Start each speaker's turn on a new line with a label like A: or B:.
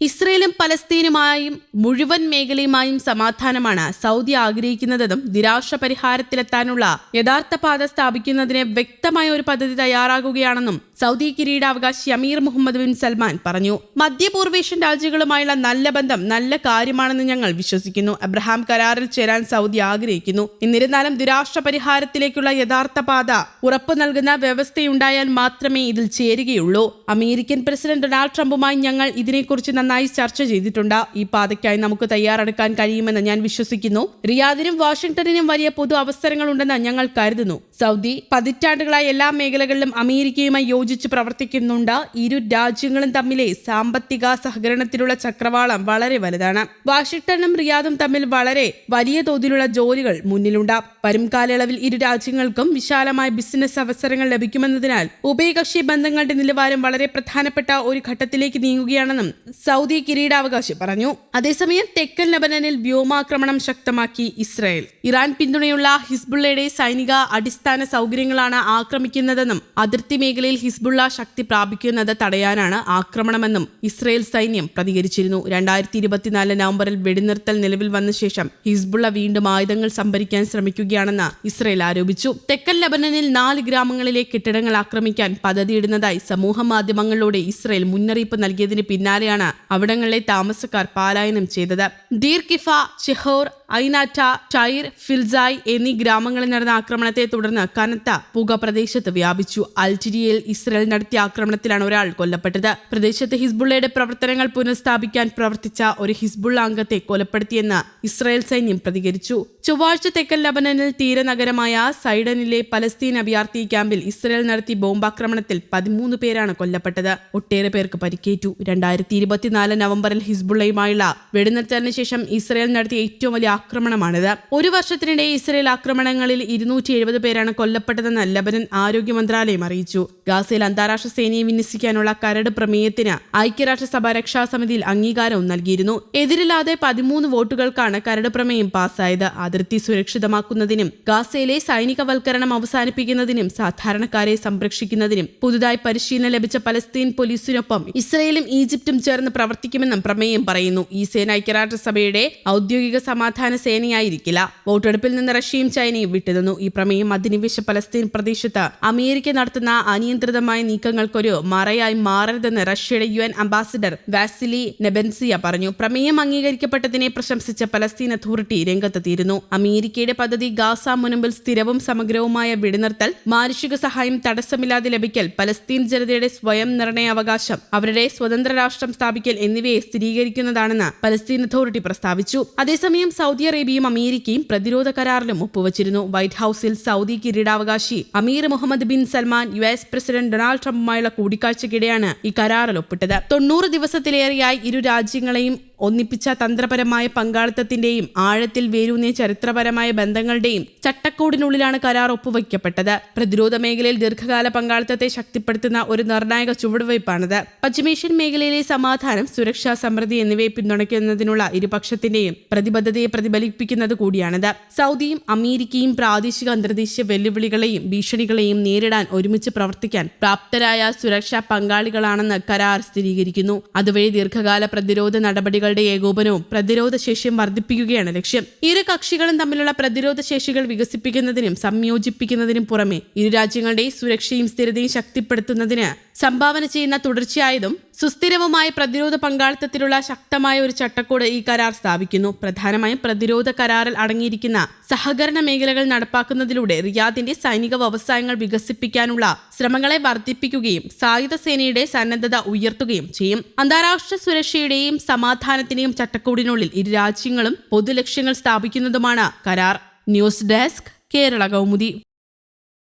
A: ഇസ്രയേലും പലസ്തീനുമായും മുഴുവൻ മേഖലയുമായും സമാധാനമാണ് സൗദി ആഗ്രഹിക്കുന്നതെന്നും നിരാശ പരിഹാരത്തിലെത്താനുള്ള യഥാർത്ഥ പാത സ്ഥാപിക്കുന്നതിന് വ്യക്തമായ ഒരു പദ്ധതി തയ്യാറാകുകയാണെന്നും സൗദി കിരീടാവകാശി അമീർ മുഹമ്മദ് ബിൻ സൽമാൻ പറഞ്ഞു. മധ്യപൂർവേഷ്യൻ രാജ്യങ്ങളുമായുള്ള നല്ല ബന്ധം നല്ല കാര്യമാണെന്ന് ഞങ്ങൾ വിശ്വസിക്കുന്നു. അബ്രഹാം കരാറിൽ ചേരാൻ സൗദി ആഗ്രഹിക്കുന്നു. എന്നിരുന്നാലും ദുരാഷ്ട്ര പരിഹാരത്തിലേക്കുള്ള യഥാർത്ഥ പാത ഉറപ്പു നൽകുന്ന വ്യവസ്ഥയുണ്ടായാൽ മാത്രമേ ഇതിൽ ചേരുകയുള്ളൂ. അമേരിക്കൻ പ്രസിഡന്റ് ഡൊണാൾഡ് ട്രംപുമായി ഞങ്ങൾ ഇതിനെക്കുറിച്ച് നന്നായി ചർച്ച ചെയ്തിട്ടുണ്ട്. ഈ പാതയ്ക്കായി നമുക്ക് തയ്യാറെടുക്കാൻ കഴിയുമെന്ന് ഞാൻ വിശ്വസിക്കുന്നു. റിയാദിനും വാഷിംഗ്ടണിനും വലിയ പൊതു അവസരങ്ങൾ ഉണ്ടെന്ന് ഞങ്ങൾ കരുതുന്നു. സൗദി പതിറ്റാണ്ടുകളായി എല്ലാ മേഖലകളിലും അമേരിക്കയുമായി യോജിച്ച് പ്രവർത്തിക്കുന്നുണ്ട്. ഇരു രാജ്യങ്ങളും തമ്മിലെ സാമ്പത്തിക സഹകരണത്തിലുള്ള ചക്രവാളം വളരെ വലുതാണ്. വാഷിംഗ്ടണും റിയാദും തമ്മിൽ വളരെ വലിയ തോതിലുള്ള ജോലികൾ മുന്നിലുണ്ട്. വരും കാലയളവിൽ ഇരു രാജ്യങ്ങൾക്കും വിശാലമായ ബിസിനസ് അവസരങ്ങൾ ലഭിക്കുമെന്നതിനാൽ ഉഭയകക്ഷി ബന്ധങ്ങളുടെ നിലവാരം വളരെ പ്രധാനപ്പെട്ട ഒരു ഘട്ടത്തിലേക്ക് നീങ്ങുകയാണെന്നും കിരീടാവകാശി പറഞ്ഞു. അതേസമയം തെക്കൻ ലബനനിൽ വ്യോമാക്രമണം ശക്തമാക്കി ഇസ്രായേൽ. ഇറാൻ പിന്തുണയുള്ള ഹിസ്ബുള്ളയുടെ സൈനിക അടിസ്ഥാന സൗകര്യങ്ങളാണ് ആക്രമിക്കുന്നതെന്നും അതിർത്തി മേഖലയിൽ ഹിസ്ബുള്ള ശക്തി പ്രാപിക്കുന്നത് തടയാനാണ് ആക്രമണമെന്നും ഇസ്രായേൽ സൈന്യം പ്രതികരിച്ചിരുന്നു. രണ്ടായിരത്തി ഇരുപത്തിനാല് നവംബറിൽ വെടിനിർത്തൽ നിലവിൽ വന്ന ശേഷം ഹിസ്ബുള്ള വീണ്ടും ആയുധങ്ങൾ സംഭരിക്കാൻ ശ്രമിക്കുകയാണെന്ന് ഇസ്രായേൽ ആരോപിച്ചു. തെക്കൻ ലബനനിൽ നാല് ഗ്രാമങ്ങളിലെ കെട്ടിടങ്ങൾ ആക്രമിക്കാൻ പദ്ധതിയിടുന്നതായി സമൂഹ മാധ്യമങ്ങളിലൂടെ ഇസ്രായേൽ മുന്നറിയിപ്പ് നൽകിയതിന് പിന്നാലെയാണ് അവിടങ്ങളിലെ താമസക്കാർ പാലായനം ചെയ്തത്. ദീർകിഫ ഷെഹോർ ഐനാറ്റ ടൈർ ഫിൽസായ് എന്നീ ഗ്രാമങ്ങളിൽ നടന്ന ആക്രമണത്തെ തുടർന്ന് കനത്ത പുക പ്രദേശത്ത് വ്യാപിച്ചു. അൽജിരിയയിൽ ഇസ്രയേൽ നടത്തിയ ആക്രമണത്തിലാണ് ഒരാൾ കൊല്ലപ്പെട്ടത്. പ്രദേശത്ത് ഹിസ്ബുള്ളയുടെ പ്രവർത്തനങ്ങൾ പുനഃസ്ഥാപിക്കാൻ പ്രവർത്തിച്ച ഒരു ഹിസ്ബുള്ള അംഗത്തെ കൊലപ്പെടുത്തിയെന്ന് ഇസ്രായേൽ സൈന്യം പ്രതികരിച്ചു. ചൊവ്വാഴ്ച തെക്കൻ ലബനനിൽ തീരനഗരമായ സൈഡനിലെ പലസ്തീൻ അഭയാർത്ഥി ക്യാമ്പിൽ ഇസ്രായേൽ നടത്തിയ ബോംബാക്രമണത്തിൽ പതിമൂന്ന് പേരാണ് കൊല്ലപ്പെട്ടത്. ഒട്ടേറെ പേർക്ക് പരിക്കേറ്റു. രണ്ടായിരത്തി ഇരുപത്തിനാല് നവംബറിൽ ഹിസ്ബുള്ളയുമായുള്ള വെടിനിർത്തലിന് ശേഷം ഇസ്രായേൽ നടത്തിയ ഏറ്റവും വലിയ ആക്രമണമാണിത്. ഒരു വർഷത്തിനിടെ ഇസ്രയേൽ ആക്രമണങ്ങളിൽ ഇരുന്നൂറ്റി എഴുപത് പേരാണ് കൊല്ലപ്പെട്ടതെന്ന് ലബനൻ ആരോഗ്യ മന്ത്രാലയം അറിയിച്ചു. ഗാസയിൽ അന്താരാഷ്ട്ര സേനയെ വിന്യസിക്കാനുള്ള കരട് പ്രമേയത്തിന് ഐക്യരാഷ്ട്രസഭ രക്ഷാസമിതിയിൽ അംഗീകാരവും നൽകിയിരുന്നു. എതിരില്ലാതെ പതിമൂന്ന് വോട്ടുകൾക്കാണ് കരട് പ്രമേയം പാസ്സായത് അതിർത്തി സുരക്ഷിതമാക്കുന്നതിനും ഗാസയിലെ സൈനികവൽക്കരണം അവസാനിപ്പിക്കുന്നതിനും സാധാരണക്കാരെ സംരക്ഷിക്കുന്നതിനും പുതുതായി പരിശീലനം ലഭിച്ച പലസ്തീൻ പോലീസിനൊപ്പം ഇസ്രയേലും ഈജിപ്തും ചേർന്ന് പ്രവർത്തിക്കുമെന്നും പ്രമേയം പറയുന്നു. ഈ സേന ഐക്യരാഷ്ട്രസഭയുടെ ഔദ്യോഗിക സമാധാന സേനയായിരിക്കില്ല. വോട്ടെടുപ്പിൽ നിന്ന് റഷ്യയും ചൈനയും വിട്ടുനിന്നു. ഈ പ്രമേയം അധിനിവേശ പലസ്തീൻ പ്രദേശത്ത് അമേരിക്ക നടത്തുന്ന അനിയന്ത്രിതമായ നീക്കങ്ങൾക്കൊരു മറയായി മാറരുതെന്ന് റഷ്യയുടെ U N ambassador Vasily Nebenzia പറഞ്ഞു. പ്രമേയം അംഗീകരിക്കപ്പെട്ടതിനെ പ്രശംസിച്ച പലസ്തീൻ അതോറിറ്റി രംഗത്തെത്തിയിരുന്നു അമേരിക്കയുടെ പദ്ധതി ഗാസ മുനമ്പിൽ സ്ഥിരവും സമഗ്രവുമായ വെടിനിർത്തൽ മാനുഷിക സഹായം തടസ്സമില്ലാതെ ലഭിക്കൽ പലസ്തീൻ ജനതയുടെ സ്വയം നിർണയാവകാശം അവരുടെ സ്വതന്ത്ര രാഷ്ട്രം സ്ഥാപിക്കൽ എന്നിവയെ സ്ഥിരീകരിക്കുന്നതാണെന്ന് പലസ്തീൻ അതോറിറ്റി പ്രസ്താവിച്ചു. അതേസമയം സൗദി അറേബ്യയും അമേരിക്കയും പ്രതിരോധ കരാറിലും ഒപ്പുവച്ചിരുന്നു. വൈറ്റ് ഹൌസിൽ സൗദി കിരീടാവകാശി അമീർ Mohammed bin Salman U S president Donald ട്രംപുമായുള്ള കൂടിക്കാഴ്ചയ്ക്കിടെയാണ് ഈ കരാറിൽ ഒപ്പിട്ടത്. തൊണ്ണൂറ് ദിവസത്തിലേറെയായി ഇരു രാജ്യങ്ങളെയും ഒന്നിപ്പിച്ച തന്ത്രപരമായ പങ്കാളിത്തത്തിന്റെയും ആഴത്തിൽ വേരൂന്നിയ ചരിത്രപരമായ ബന്ധങ്ങളുടെയും ചട്ടക്കൂടിനുള്ളിലാണ് കരാർ ഒപ്പുവയ്ക്കപ്പെട്ടത് പ്രതിരോധ മേഖലയിൽ ദീർഘകാല പങ്കാളിത്തത്തെ ശക്തിപ്പെടുത്തുന്ന ഒരു നിർണായക ചുവടുവയ്പ്പാണിത് പശ്ചിമേഷ്യൻ മേഖലയിലെ സമാധാനം സുരക്ഷാ സമൃദ്ധി എന്നിവയെ പിന്തുണയ്ക്കുന്നതിനുള്ള ഇരുപക്ഷത്തിന്റെയും പ്രതിബദ്ധതയെ പ്രതിഫലിപ്പിക്കുന്നത് കൂടിയാണിത്. സൗദിയും അമേരിക്കയും പ്രാദേശിക അന്തർദേശീയ വെല്ലുവിളികളെയും ഭീഷണികളെയും നേരിടാൻ ഒരുമിച്ച് പ്രവർത്തിക്കാൻ പ്രാപ്തരായ സുരക്ഷാ പങ്കാളികളാണെന്ന് കരാർ സ്ഥിരീകരിക്കുന്നു. അതുവഴി ദീർഘകാല പ്രതിരോധ നടപടികളുടെ ഏകോപനവും പ്രതിരോധ ശേഷിയും വർദ്ധിപ്പിക്കുകയാണ് ലക്ഷ്യം. ഇരു കക്ഷികളും തമ്മിലുള്ള പ്രതിരോധ ശേഷികൾ വികസിപ്പിക്കുന്നതിനും സംയോജിപ്പിക്കുന്നതിനും പുറമെ ഇരു രാജ്യങ്ങളുടെയും സുരക്ഷയും സ്ഥിരതയും ശക്തിപ്പെടുത്തുന്നതിന് സംഭാവന ചെയ്യുന്ന തുടർച്ചയായതും സുസ്ഥിരവുമായ പ്രതിരോധ പങ്കാളിത്തത്തിലുള്ള ശക്തമായ ഒരു ചട്ടക്കൂട് ഈ കരാർ സ്ഥാപിക്കുന്നു. പ്രധാനമായും പ്രതിരോധ കരാറിൽ അടങ്ങിയിരിക്കുന്ന സഹകരണ മേഖലകൾ നടപ്പാക്കുന്നതിലൂടെ റിയാദിന്റെ സൈനിക വ്യവസായങ്ങൾ വികസിപ്പിക്കാനുള്ള ശ്രമങ്ങളെ വർദ്ധിപ്പിക്കുകയും സായുധ സേനയുടെ സന്നദ്ധത ഉയർത്തുകയും ചെയ്യും. അന്താരാഷ്ട്ര സുരക്ഷയുടെയും സമാധാനത്തിന്റെയും ചട്ടക്കൂടിനുള്ളിൽ ഇരു രാജ്യങ്ങളും പൊതുലക്ഷ്യങ്ങൾ സ്ഥാപിക്കുന്നതുമാണ് കരാർ. News desk Kerala Kaumudi.